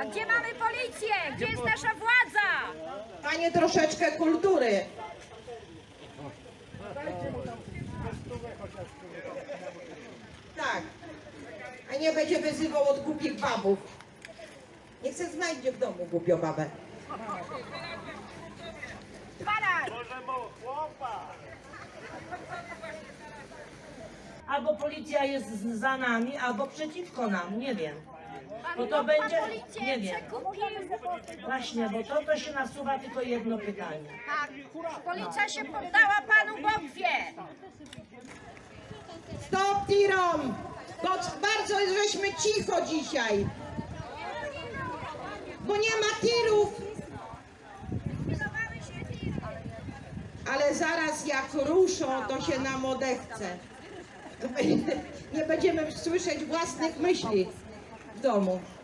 A gdzie mamy policję? Gdzie jest nasza władza? Panie troszeczkę kultury. Tak. A nie będzie wyzywał od głupich babów. Niech se znajdzie w domu głupią babę. Para! Albo policja jest z- za nami, albo przeciwko nam, nie wiem. Bo to będzie, nie wiem. Właśnie, bo to, to się nasuwa tylko jedno pytanie. Tak, policja się poddała panu Bóg wie. Stop tirom! Bo bardzo żeśmy cicho dzisiaj. Bo nie ma tirów. Ale zaraz jak ruszą, to się nam odechce. Nie będziemy słyszeć własnych myśli w domu.